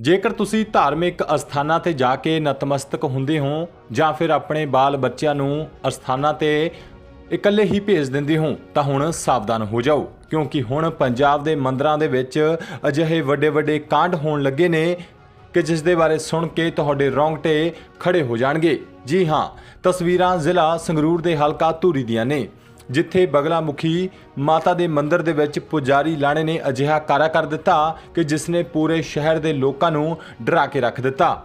ਜੇਕਰ ਤੁਸੀਂ ਧਾਰਮਿਕ ਅਸਥਾਨਾਂ ਤੇ ਜਾ ਕੇ ਨਤਮਸਤਕ ਹੁੰਦੇ ਹੋ ਜਾਂ ਫਿਰ ਆਪਣੇ ਬਾਲ ਬੱਚਿਆਂ ਨੂੰ ਅਸਥਾਨਾਂ ਤੇ ਇਕੱਲੇ ਹੀ ਭੇਜ ਦਿੰਦੇ ਹੋ, ਤਾਂ ਹੁਣ ਸਾਵਧਾਨ ਹੋ ਜਾਓ, ਕਿਉਂਕਿ ਹੁਣ ਪੰਜਾਬ ਦੇ ਮੰਦਰਾਂ ਦੇ ਵਿੱਚ ਅਜਿਹੇ ਵੱਡੇ ਵੱਡੇ ਕਾਂਡ ਹੋਣ ਲੱਗੇ ਨੇ ਕਿ ਜਿਸ ਦੇ ਬਾਰੇ ਸੁਣ ਕੇ ਤੁਹਾਡੇ ਰੌਂਗਟੇ ਖੜੇ ਹੋ ਜਾਣਗੇ। ਜੀ ਹਾਂ, ਤਸਵੀਰਾਂ ਜ਼ਿਲ੍ਹਾ ਸੰਗਰੂਰ ਦੇ ਹਲਕਾ ਧੂਰੀ ਦੀਆਂ ਨੇ। ਜਿੱਥੇ ਬਗਲਾ ਮੁਖੀ ਮਾਤਾ ਦੇ ਮੰਦਿਰ ਦੇ ਵਿੱਚ ਪੁਜਾਰੀ ਲਾਣੇ ਨੇ ਅਜਿਹਾ ਕਾਰਾ ਕਰ ਦਿੱਤਾ ਕਿ ਜਿਸ ਨੇ ਪੂਰੇ ਸ਼ਹਿਰ ਦੇ ਲੋਕਾਂ ਨੂੰ ਡਰਾ ਕੇ ਰੱਖ ਦਿੱਤਾ।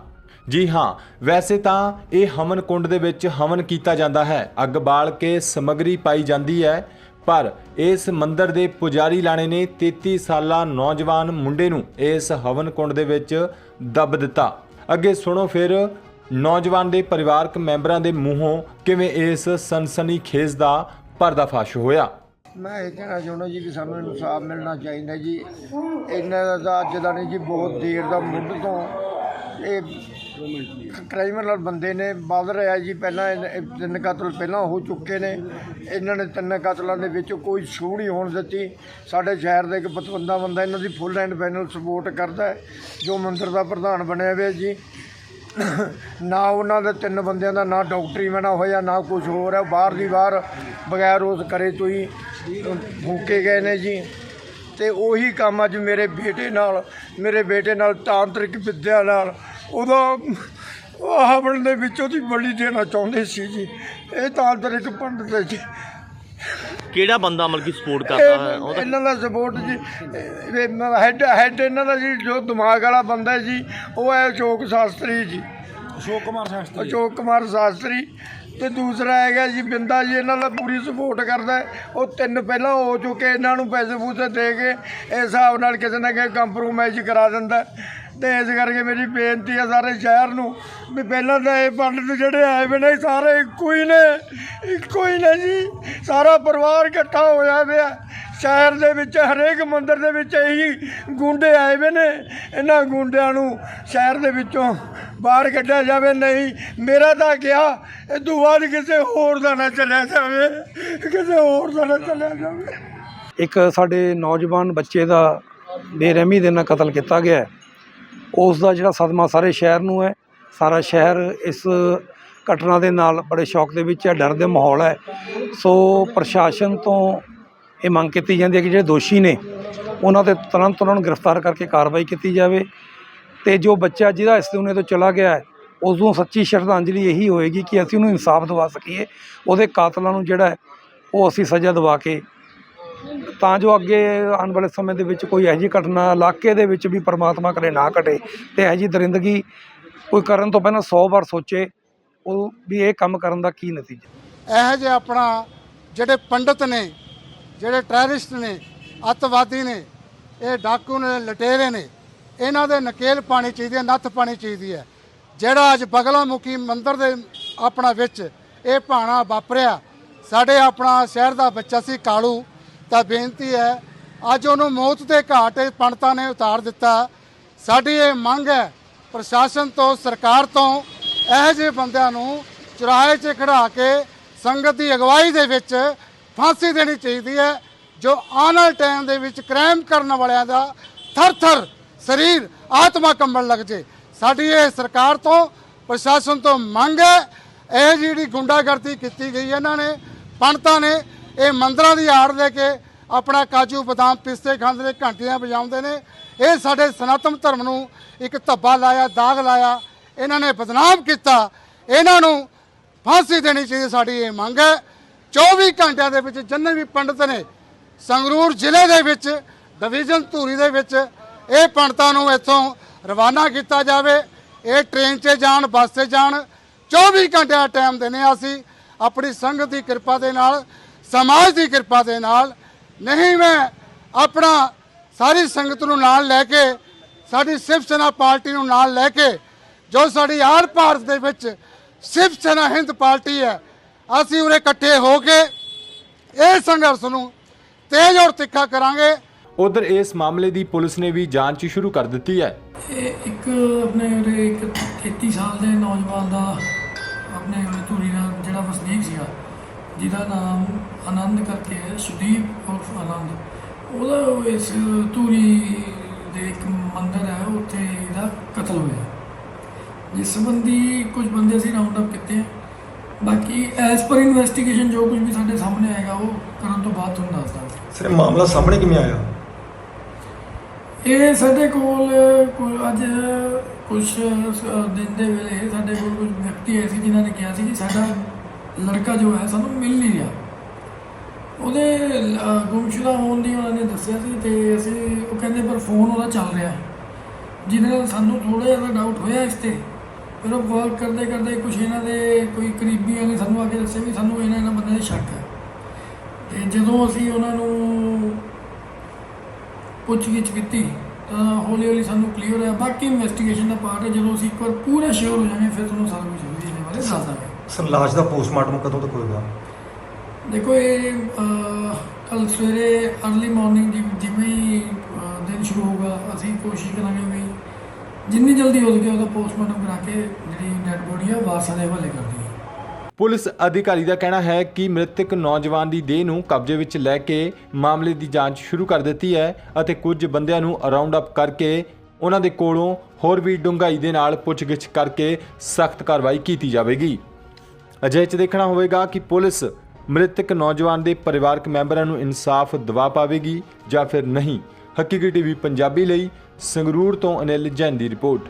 ਜੀ ਹਾਂ, ਵੈਸੇ ਤਾਂ ਇਹ ਹਵਨ ਕੁੰਡ ਦੇ ਵਿੱਚ ਹਵਨ ਕੀਤਾ ਜਾਂਦਾ ਹੈ। ਅੱਗ ਬਾਲ ਕੇ ਸਮਗਰੀ ਪਾਈ ਜਾਂਦੀ ਹੈ, ਪਰ ਇਸ ਮੰਦਰ ਦੇ ਪੁਜਾਰੀ ਲਾਣੇ ਨੇ 33 ਸਾਲਾ ਨੌਜਵਾਨ ਮੁੰਡੇ ਨੂੰ ਇਸ ਹਵਨ ਕੁੰਡ ਦੇ ਵਿੱਚ ਦੱਬ ਦਿੱਤਾ। ਅੱਗੇ ਸੁਣੋ ਫਿਰ, ਨੌਜਵਾਨ ਦੇ ਪਰਿਵਾਰਕ ਮੈਂਬਰਾਂ ਦੇ ਮੂੰਹੋਂ ਕਿਵੇਂ ਇਸ ਸਨਸਨੀ ਖੇਜ਼ ਦਾ ਪਰਦਾਫਾਸ਼ ਹੋਇਆ। ਮੈਂ ਇਹ ਕਹਿਣਾ ਚਾਹੁੰਦਾ ਜੀ ਕਿ ਸਾਨੂੰ ਇਨਸਾਫ ਮਿਲਣਾ ਚਾਹੀਦਾ ਜੀ। ਇਹਨਾਂ ਦਾ ਅੱਜ ਦਾ ਨਹੀਂ ਜੀ, ਬਹੁਤ ਦੇਰ ਦਾ ਮੁੱਢ ਤੋਂ ਇਹ ਕ੍ਰਾਈਮੀਨਲ ਬੰਦੇ ਨੇ ਵੱਧ ਰਿਹਾ ਜੀ। ਪਹਿਲਾਂ ਇਹ- ਤਿੰਨ ਕਤਲ ਪਹਿਲਾਂ ਹੋ ਚੁੱਕੇ ਨੇ। ਇਹਨਾਂ ਨੇ ਤਿੰਨ ਕਤਲਾਂ ਦੇ ਵਿੱਚ ਕੋਈ ਸੂਹ ਨਹੀਂ ਹੋਣ ਦਿੱਤੀ। ਸਾਡੇ ਸ਼ਹਿਰ ਦਾ ਇੱਕ ਪਤਵੰਦਾ ਬੰਦਾ ਇਹਨਾਂ ਦੀ ਫੁੱਲ ਐਂਡ ਫਾਈਨਲ ਸਪੋਰਟ ਕਰਦਾ ਜੋ ਮੰਦਰ ਦਾ ਪ੍ਰਧਾਨ ਬਣਿਆ ਹੋਇਆ ਜੀ। ਨਾ ਉਹਨਾਂ ਦੇ ਤਿੰਨ ਬੰਦਿਆਂ ਦਾ ਨਾ ਡਾਕਟਰੀ ਬਣਾ ਹੋਇਆ, ਨਾ ਕੁਝ ਹੋਰ ਹੈ। ਬਾਹਰ ਦੀ ਬਾਹਰ ਬਗੈਰ ਉਸ ਕਰੇ ਤੋਂ ਹੀ ਫੂਕੇ ਗਏ ਨੇ ਜੀ। ਤੇ ਉਹੀ ਕੰਮ ਅੱਜ ਮੇਰੇ ਬੇਟੇ ਨਾਲ, ਮੇਰੇ ਬੇਟੇ ਨਾਲ ਤਾਂਤਰਿਕ ਵਿੱਦਿਆ ਨਾਲ ਉਹਦਾ ਹਵਨ ਦੇ ਵਿੱਚ ਉਹਦੀ ਬਲੀ ਦੇਣਾ ਚਾਹੁੰਦੇ ਸੀ ਜੀ। ਇਹ ਤਾਂਤਰਿਕ ਪੰਡਤ ਜੀ। ਕਿਹੜਾ ਬੰਦਾ ਮਤਲਬ ਕਿ ਸਪੋਰਟ ਕਰਦਾ ਹੈ ਇਹ- ਉਹਦਾ ਇਹਨਾਂ ਦਾ ਸਪੋਰਟ ਜੀ ਹੈਡ ਹੈਡ ਇਹਨਾਂ ਦਾ ਜੀ ਜੋ ਦਿਮਾਗ ਵਾਲਾ ਬੰਦਾ ਹੈ ਜੀ ਉਹ ਹੈ ਅਸ਼ੋਕ ਸ਼ਾਸਤਰੀ ਜੀ ਅਸ਼ੋਕ ਕੁਮਾਰ ਸ਼ਾਸਤਰੀ ਅਸ਼ੋਕ ਕੁਮਾਰ ਸ਼ਾਸਤਰੀ ਤੇ ਦੂਸਰਾ ਹੈਗਾ ਜੀ ਬਿੰਦਾ ਜੀ ਇਹਨਾਂ ਦਾ ਪੂਰੀ ਸਪੋਰਟ ਕਰਦਾ ਹੈ। ਉਹ ਤਿੰਨ ਪਹਿਲਾਂ ਹੋ ਚੁੱਕੇ ਇਹਨਾਂ ਨੂੰ ਪੈਸੇ ਪੂਸੇ ਦੇ ਕੇ ਇਸ ਹਿਸਾਬ ਨਾਲ ਕਿਸੇ ਨਾ ਕਿਸੇ ਕੰਪਰੋਮਾਈਜ਼ ਕਰਾ ਦਿੰਦਾ ਹੈ। ਤੇ ਇਸ ਕਰਕੇ ਮੇਰੀ ਬੇਨਤੀ ਹੈ ਸਾਰੇ ਸ਼ਹਿਰ ਨੂੰ ਵੀ ਪਹਿਲਾਂ ਤਾਂ ਇਹ ਪੰਡਤ ਜਿਹੜੇ ਆਏ ਵੇ ਨੇ ਸਾਰੇ ਇੱਕੋ ਹੀ ਨੇ, ਇੱਕੋ ਹੀ ਨੇ ਜੀ। ਸਾਰਾ ਪਰਿਵਾਰ ਇਕੱਠਾ ਹੋਇਆ ਪਿਆ ਸ਼ਹਿਰ ਦੇ ਵਿੱਚ, ਹਰੇਕ ਮੰਦਿਰ ਦੇ ਵਿੱਚ ਇਹੀ ਗੁੰਡੇ ਆਏ ਵੇ ਨੇ। ਇਹਨਾਂ ਗੁੰਡਿਆਂ ਨੂੰ ਸ਼ਹਿਰ ਦੇ ਵਿੱਚੋਂ ਬਾਹਰ ਕੱਢਿਆ ਜਾਵੇ। ਨਹੀਂ, ਮੇਰਾ ਤਾਂ ਗਿਆ ਇਹ ਤੋਂ ਬਾਅਦ ਕਿਸੇ ਹੋਰ ਦਾ ਨਾ ਚੱਲਿਆ ਜਾਵੇ। ਕਿਸੇ ਹੋਰ ਦਾ ਨਾ ਚੱਲਿਆ ਜਾਵੇ। ਇੱਕ ਸਾਡੇ ਨੌਜਵਾਨ ਬੱਚੇ ਦਾ ਬੇਰਹਿਮੀ ਦੇ ਨਾਲ ਕਤਲ ਕੀਤਾ ਗਿਆ ਉਸ ਦਾ ਜਿਹੜਾ ਸਦਮਾ ਸਾਰੇ ਸ਼ਹਿਰ ਨੂੰ ਹੈ, ਸਾਰਾ ਸ਼ਹਿਰ ਇਸ ਘਟਨਾ ਦੇ ਨਾਲ ਬੜੇ ਸ਼ੌਕ ਦੇ ਵਿੱਚ ਹੈ, ਡਰ ਦੇ ਮਾਹੌਲ ਹੈ। ਸੋ ਪ੍ਰਸ਼ਾਸਨ ਤੋਂ ਇਹ ਮੰਗ ਕੀਤੀ ਜਾਂਦੀ ਹੈ ਕਿ ਜਿਹੜੇ ਦੋਸ਼ੀ ਨੇ, ਉਹਨਾਂ ਤੇ ਤੁਰੰਤ ਉਹਨਾਂ ਨੂੰ ਗ੍ਰਿਫਤਾਰ ਕਰਕੇ ਕਾਰਵਾਈ ਕੀਤੀ ਜਾਵੇ ਤੇ ਜੋ ਬੱਚਾ ਜਿਹਦਾ ਇਸ ਦੁਨੀਆ ਤੋਂ ਚਲਾ ਗਿਆ ਹੈ ਉਸ ਨੂੰ ਸੱਚੀ ਸ਼ਰਧਾਂਜਲੀ ਇਹੀ ਹੋਏਗੀ ਕਿ ਅਸੀਂ ਉਹਨੂੰ ਇਨਸਾਫ ਦਿਵਾ ਸਕੀਏ, ਉਹਦੇ ਕਾਤਲਾਂ ਨੂੰ ਜਿਹੜਾ ਉਹ ਅਸੀਂ ਸਜ਼ਾ ਦਿਵਾ ਕੇ ਤਾਂ ਜੋ ਅੱਗੇ ਆਉਣ ਵਾਲੇ ਸਮੇਂ ਦੇ ਵਿੱਚ ਕੋਈ ਇਹੋ ਜਿਹੀ ਘਟਨਾ ਇਲਾਕੇ ਦੇ ਵਿੱਚ ਵੀ ਪਰਮਾਤਮਾ ਕਰੇ ਨਾ ਘਟੇ ਤੇ ਇਹੋ ਜਿਹੀ ਦਰਿੰਦਗੀ ਕੋਈ ਕਰਨ ਤੋਂ ਪਹਿਲਾਂ 100 ਵਾਰ ਸੋਚੇ, ਉਹ ਵੀ ਇਹ ਕੰਮ ਕਰਨ ਦਾ ਕੀ ਨਤੀਜਾ? ਇਹੋ ਜਿਹੇ ਆਪਣਾ ਜਿਹੜੇ ਪੰਡਤ ਨੇ, ਜਿਹੜੇ ਟੈਰਰਿਸਟ ਨੇ, ਅੱਤਵਾਦੀ ਨੇ, ਇਹ ਡਾਕੂ ਨੇ, ਲਟੇਰੇ ਨੇ, ਇਹਨਾਂ ਦੇ ਨਕੇਲ ਪਾਣੀ ਚਾਹੀਦੀ ਹੈ, ਨੱਥ ਪਾਣੀ ਚਾਹੀਦੀ ਹੈ। ਜਿਹੜਾ ਅੱਜ ਬਗਲਾ ਮੁਖੀ ਮੰਦਿਰ ਦੇ ਆਪਣਾ ਵਿੱਚ ਇਹ ਭਾਣਾ ਵਾਪਰਿਆ, ਸਾਡੇ ਆਪਣਾ ਸ਼ਹਿਰ ਦਾ ਬੱਚਾ ਸੀ ਕਾਲੂ ਤਾਂ ਬੇਨਤੀ ਹੈ, ਅੱਜ ਉਹਨੂੰ ਮੌਤ ਦੇ ਘਾਟ ਪੰਡਤਾਂ ਨੇ ਉਤਾਰ ਦਿੱਤਾ। ਸਾਡੀ ਇਹ ਮੰਗ ਹੈ, ਪ੍ਰਸ਼ਾਸਨ ਤੋਂ, ਸਰਕਾਰ ਤੋਂ, ਇਹੋ ਜਿਹੇ ਬੰਦਿਆਂ ਨੂੰ ਚੁਰਾਹੇ 'ਚ ਖੜਾ ਕੇ ਸੰਗਤ ਦੀ ਅਗਵਾਈ ਦੇ ਵਿੱਚ ਫਾਂਸੀ ਦੇਣੀ ਚਾਹੀਦੀ ਹੈ, ਜੋ ਆਉਣ ਵਾਲੇ ਟਾਈਮ ਦੇ ਵਿੱਚ ਕ੍ਰਾਈਮ ਕਰਨ ਵਾਲਿਆਂ ਦਾ ਥਰ-ਥਰ ਸਰੀਰ ਆਤਮਾ ਕੰਬਣ ਲੱਗ ਜੇ। ਸਾਡੀ ਇਹ ਸਰਕਾਰ ਤੋਂ, ਪ੍ਰਸ਼ਾਸਨ ਤੋਂ ਮੰਗ ਹੈ, ਇਹ ਜਿਹੜੀ ਗੁੰਡਾਗਰਦੀ ਕੀਤੀ ਗਈ ਇਹਨਾਂ ਨੇ, ਪੰਡਤਾਂ ਨੇ ਇਹ ਮੰਦਰਾਂ ਦੀ ਆੜ ਦੇ ਕੇ ਆਪਣਾ ਕਾਜੂ ਬਦਾਮ ਪਿਸਤੇ ਖਾਂਦੇ ਨੇ ਘੰਟੀਆਂ ਵਜਾਉਂਦੇ ਨੇ। ਇਹ ਸਾਡੇ ਸਨਾਤਨ ਧਰਮ ਨੂੰ ਇੱਕ ਧੱਬਾ ਲਾਇਆ, ਦਾਗ ਲਾਇਆ। ਇਹਨਾਂ ਨੇ ਬਦਨਾਮ ਕੀਤਾ। ਇਹਨਾਂ ਨੂੰ ਫਾਂਸੀ ਦੇਣੀ ਚਾਹੀਦੀ, ਸਾਡੀ ਇਹ ਮੰਗ ਹੈ। 24 ਘੰਟਿਆਂ ਦੇ ਵਿੱਚ ਜਿੰਨੇ ਵੀ ਪੰਡਤ ਨੇ, ਸੰਗਰੂਰ ਜ਼ਿਲ੍ਹੇ ਦੇ ਵਿੱਚ, ਡਿਵੀਜ਼ਨ ਧੂਰੀ ਦੇ ਵਿੱਚ, ਇਹ ਪੰਡਤਾਂ ਨੂੰ ਇੱਥੋਂ ਰਵਾਨਾ ਕੀਤਾ ਜਾਵੇ। ਇਹ ਟ੍ਰੇਨ 'ਚ ਜਾਣ, ਬੱਸ 'ਤੇ ਜਾਣ 24 ਘੰਟਿਆਂ ਦਾ ਟਾਈਮ ਦਿੰਦੇ ਹਾਂ ਅਸੀਂ। ਆਪਣੀ ਸੰਗਤ ਦੀ ਕਿਰਪਾ ਦੇ ਨਾਲ ਸਮਾਜ ਦੀ ਕਿਰਪਾ ਦੇ ਨਾਲ ਨਹੀਂ ਮੈਂ ਆਪਣਾ ਸਾਰੀ ਸੰਗਤ ਨੂੰ ਨਾਲ ਲੈ ਕੇ ਸਾਡੀ ਸ਼ਿਵ ਸੈਨਾ ਪਾਰਟੀ ਨੂੰ ਨਾਲ ਲੈ ਕੇ ਜੋ ਸਾਡੀ ਆਲ ਭਾਰਤ ਦੇ ਵਿੱਚ ਸ਼ਿਵ ਸੈਨਾ ਹਿੰਦ ਪਾਰਟੀ ਹੈ ਅਸੀਂ ਉਰੇ ਇਕੱਠੇ ਹੋ ਕੇ ਇਹ ਸੰਘਰਸ਼ ਨੂੰ ਤੇਜ਼ ਔਰ ਤਿੱਖਾ ਕਰਾਂਗੇ। ਉਧਰ ਇਸ ਮਾਮਲੇ ਦੀ ਪੁਲਿਸ ਨੇ ਵੀ ਜਾਂਚ ਸ਼ੁਰੂ ਕਰ ਦਿੱਤੀ ਹੈ। ਇਹ ਇੱਕ ਆਪਣੇ ਉਰੇ ਇੱਕ 33 ਸਾਲ ਦੇ ਨੌਜਵਾਨ ਦਾ ਆਪਣੇ ਉਰੇ ਧੂਰੀ ਦਾ ਜਿਹੜਾ ਵਸਨੀਕ ਸੀਗਾ। ਜਿਹਦਾ ਨਾਮ ਆਨੰਦ ਕਰਕੇ ਹੈ ਸੁਦੀਪ ਉਰਫ ਆਨੰਦ। ਉਹਦਾ ਉਹ ਇਸ ਧੂਰੀ ਦੇ ਇੱਕ ਮੰਦਿਰ ਹੈ ਉੱਥੇ ਇਹਦਾ ਕਤਲ ਹੋਇਆ। ਜਿਸ ਸੰਬੰਧੀ ਕੁਝ ਬੰਦੇ ਅਸੀਂ ਰਾਉਂਡ ਅਪ ਕੀਤੇ ਆ। ਬਾਕੀ ਐਸ ਪਰ ਇਨਵੈਸਟੀਗੇਸ਼ਨ ਜੋ ਕੁਝ ਵੀ ਸਾਡੇ ਸਾਹਮਣੇ ਆਏਗਾ ਉਹ ਕਰਨ ਤੋਂ ਬਾਅਦ ਤੁਹਾਨੂੰ ਦੱਸ ਦਾਂਗੇ। ਸਰ ਮਾਮਲਾ ਸਾਹਮਣੇ ਕਿਵੇਂ ਆਇਆ? ਇਹ ਸਾਡੇ ਕੋਲ ਕੋਈ ਅੱਜ ਕੁਝ ਦਿਨ ਦੇ ਵੇਲੇ ਸਾਡੇ ਕੋਲ ਕੁਝ ਵਿਅਕਤੀ ਆਏ ਸੀ ਜਿਨ੍ਹਾਂ ਨੇ ਕਿਹਾ ਸੀ ਕਿ ਸਾਡਾ ਲੜਕਾ ਜੋ ਹੈ, ਸਾਨੂੰ ਮਿਲ ਨਹੀਂ ਰਿਹਾ। ਉਹਦੇ ਗੁੰਮਸ਼ੁਦਾ ਹੋਣ ਦੀ ਉਹਨਾਂ ਨੇ ਦੱਸਿਆ ਸੀ ਤੇ ਅਸੀਂ, ਉਹ ਕਹਿੰਦੇ ਪਰ ਫੋਨ ਉਹਦਾ ਚੱਲ ਰਿਹਾ। ਜਿਹਦੇ ਨਾਲ ਸਾਨੂੰ ਥੋੜਾ ਜਿਹਾ ਡਾਊਟ ਹੋਇਆ ਇਸ ਤੇ। ਫਿਰ ਉਹ ਵਰਕ ਕਰਦੇ ਕਰਦੇ ਕੁਝ ਇਹਨਾਂ ਦੇ ਕੋਈ ਕਰੀਬੀਆਂ ਨੇ ਸਾਨੂੰ ਆ ਕੇ ਦੱਸਿਆ ਵੀ ਸਾਨੂੰ ਇਹਨਾਂ ਇਹਨਾਂ ਬੰਦੇ ਦੇ ਸ਼ੱਕ ਹੈ। ਤੇ ਜਦੋਂ ਅਸੀਂ ਉਹਨਾਂ ਨੂੰ ਪੁੱਛਗਿੱਛ ਕੀਤੀ, ਤਾਂ ਹੌਲੀ ਹੌਲੀ ਸਾਨੂੰ ਕਲੀਅਰ ਹੋਇਆ। ਬਾਕੀ ਇਨਵੈਸਟੀਗੇਸ਼ਨ ਦਾ ਪਾਰਟ ਹੈ, ਜਦੋਂ ਅਸੀਂ ਇੱਕ ਵਾਰ ਪੂਰਾ ਸ਼ੋਰ ਹੋ ਜਾਵਾਂਗੇ, ਫਿਰ ਤੁਹਾਨੂੰ ਸਾਰਾ ਕੁਝ ਵੀ ਇਹਦੇ ਬਾਰੇ ਦੱਸ ਦਾਂਗੇ। ਸਰ ਲਾਸ਼ ਦਾ ਪੋਸਟਮਾਰਟਮ ਕਦੋਂ ਤੱਕ ਹੋਏਗਾ? ਦੇਖੋ ਇਹ ਕੱਲ ਸਵੇਰੇ ਅਰਲੀ ਮਾਰਨਿੰਗ ਜਿਵੇਂ ਹੀ ਦਿਨ ਸ਼ੁਰੂ ਹੋਗਾ ਅਸੀਂ ਕੋਸ਼ਿਸ਼ ਕਰਾਂਗੇ ਵੀ ਜਿੰਨੀ ਜਲਦੀ ਹੋ ਸਕੇ ਉਹਦਾ ਪੋਸਟਮਾਰਟਮ ਕਰਾ ਕੇ ਜਿਹੜੀ ਡੈਡ ਬੋਡੀ ਆ ਵਾਰਸਾਂ ਦੇ ਹਵਾਲੇ ਕਰ ਦਈਏ। ਪੁਲਿਸ ਅਧਿਕਾਰੀ ਦਾ ਕਹਿਣਾ ਹੈ ਕਿ ਮ੍ਰਿਤਕ ਨੌਜਵਾਨ ਦੀ ਦੇਹ ਨੂੰ ਕਬਜ਼ੇ ਵਿੱਚ ਲੈ ਕੇ ਮਾਮਲੇ ਦੀ ਜਾਂਚ ਸ਼ੁਰੂ ਕਰ ਦਿੱਤੀ ਹੈ ਅਤੇ ਕੁਝ ਬੰਦਿਆਂ ਨੂੰ ਰਾਉਂਡ ਅਪ ਕਰਕੇ ਉਹਨਾਂ ਦੇ ਕੋਲੋਂ ਹੋਰ ਵੀ ਡੂੰਘਾਈ ਦੇ ਨਾਲ ਪੁੱਛਗਿੱਛ ਕਰਕੇ ਸਖਤ ਕਾਰਵਾਈ ਕੀਤੀ ਜਾਵੇਗੀ। ਅਜੇ ਚ ਦੇਖਣਾ ਹੋਵੇਗਾ ਕਿ ਪੁਲਿਸ ਮ੍ਰਿਤਕ ਨੌਜਵਾਨ ਦੇ ਪਰਿਵਾਰਕ ਮੈਂਬਰਾਂ ਨੂੰ ਇਨਸਾਫ ਦਿਵਾ ਪਾਵੇਗੀ ਜਾਂ ਫਿਰ ਨਹੀਂ। ਹਕੀਕੀ ਟੀਵੀ ਪੰਜਾਬੀ ਲਈ ਸੰਗਰੂਰ ਤੋਂ ਅਨਿਲ ਜੈਨ ਦੀ ਰਿਪੋਰਟ।